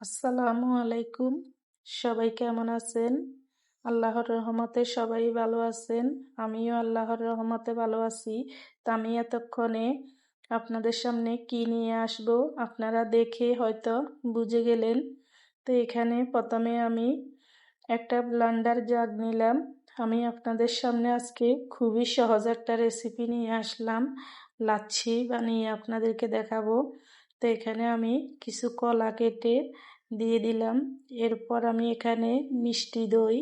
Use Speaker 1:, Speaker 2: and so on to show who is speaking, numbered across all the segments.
Speaker 1: আসসালামু আলাইকুম। সবাই কেমন আছেন? আল্লাহর রহমতে সবাই ভালো আছেন। আমিও আল্লাহর রহমতে ভালো আছি। তা আমি এতক্ষণে আপনাদের সামনে কি নিয়ে আসব আপনারা দেখে হয়তো বুঝে গেলেন। তো এখানে প্রথমে আমি একটা ব্লান্ডার জাগ নিলাম। আমি আপনাদের সামনে আজকে খুবই সহজ একটা রেসিপি নিয়ে আসলাম। লাচ্ছি বানিয়ে আপনাদেরকে দেখাবো। তো এখানে আমি কিছু কলা কেটে দিয়ে দিলাম। এরপর আমি এখানে মিষ্টি দই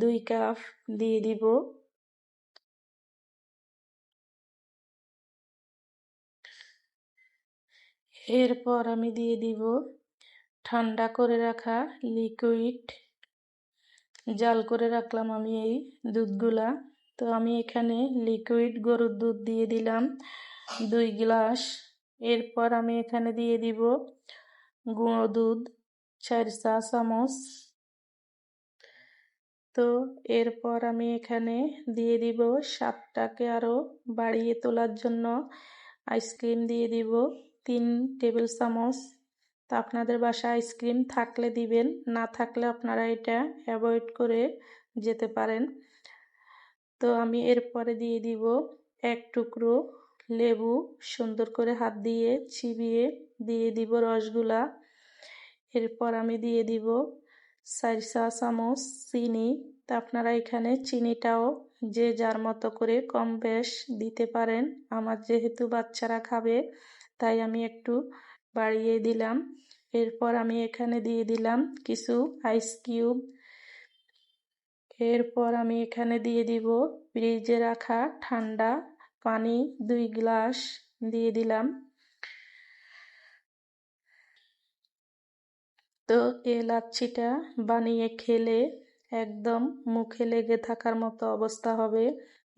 Speaker 1: দুই কাপ দিয়ে দিব। এরপর আমি দিয়ে দিব ঠান্ডা করে রাখা লিকুইড। জাল করে রাখলাম আমি এই দুধগুলা। তো আমি এখানে লিকুইড গরুর দুধ দিয়ে দিলাম। দুই গ্লাস। এরপর আমি এখানে দিয়ে দিব গুঁড়ো দুধ, চার চা চামচ। তো এরপর আমি এখানে দিয়ে দিব স্বাদটাকে আরও বাড়িয়ে তোলার জন্য আইসক্রিম দিয়ে দিব তিন টেবিল চামচ। তা আপনাদের বাসায় আইসক্রিম থাকলে দিবেন, না থাকলে আপনারা এটা অ্যাভয়েড করে যেতে পারেন। তো আমি এরপরে দিয়ে দিব এক টুকরো লেবু সুন্দর করে হাত দিয়ে চিবিয়ে দিয়ে দিব রসগুলা এরপর আমি দিয়ে দিব চার চা চামচ, চিনি। তা আপনারা এখানে চিনিটাও যে যার মতো করে কম বেশ দিতে পারেন। আমার যেহেতু বাচ্চারা খাবে, তাই আমি একটু বাড়িয়ে দিলাম। এরপর আমি এখানে দিয়ে দিলাম কিছু আইস কিউব এরপর আমি এখানে দিয়ে দিব ফ্রিজে রাখা ঠান্ডা পানি দুই গ্লাস দিয়ে দিলাম। তো এই লাচ্ছিটা বানিয়ে খেলে একদম মুখে লেগে থাকার মতো অবস্থা হবে।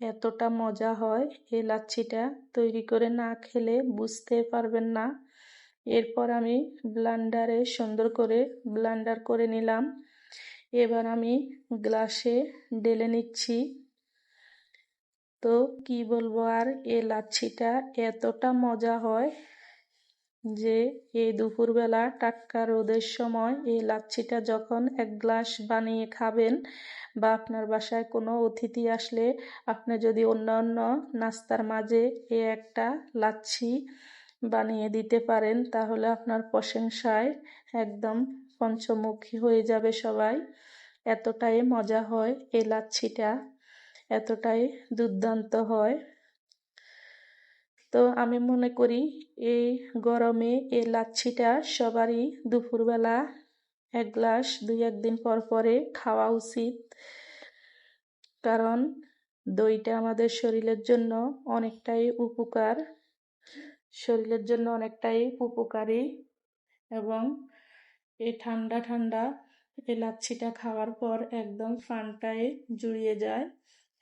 Speaker 1: এতটা মজা হয় এই লাচ্ছিটা তৈরি করে না খেলে বুঝতে পারবেন না। এরপর আমি ব্লান্ডারে সুন্দর করে ব্লান্ডার করে নিলাম। এবার আমি গ্লাসে ঢেলে নিচ্ছি। তো কি বলব আর, এ লাচ্ছিটা এতটা মজা হয় যে এই দুপুরবেলা টাটকা রোদের সময় এই লাচ্ছিটা যখন এক গ্লাস বানিয়ে খাবেন বা আপনার বাসায় কোনো অতিথি আসলে আপনি যদি অন্য অন্য নাস্তার মাঝে এ একটা লাচ্ছি বানিয়ে দিতে পারেন, তাহলে আপনার প্রশংসায় একদম পঞ্চমুখী হয়ে যাবে সবাই। এতটাই মজা হয় এই লাচ্ছিটা এতটাই দুর্দান্ত হয়। তো আমি মনে করি এই গরমে এই লাচ্ছিটা সবারই দুপুরবেলা এক গ্লাস দুই একদিন পর পরে খাওয়া উচিত। কারণ দইটা আমাদের শরীরের জন্য অনেকটাই উপকার। শরীরের জন্য অনেকটাই উপকারী এবং এই ঠান্ডা ঠান্ডা এই লাচ্ছিটা খাওয়ার পর একদম ফানটাই জুড়িয়ে যায়।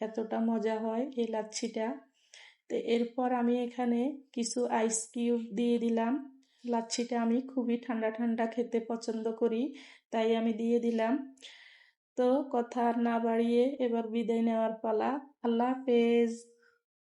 Speaker 1: এতটা মজা হয় এই লাচ্ছিটা। তো এরপর আমি এখানে কিছু আইস কিউব দিয়ে দিলাম। লাচ্ছিটা আমি খুবই ঠান্ডা ঠান্ডা খেতে পছন্দ করি, তাই আমি দিয়ে দিলাম। তো কথা না বাড়িয়ে এবার বিদায় নেওয়ার পালা। আল্লাহ হাফেজ।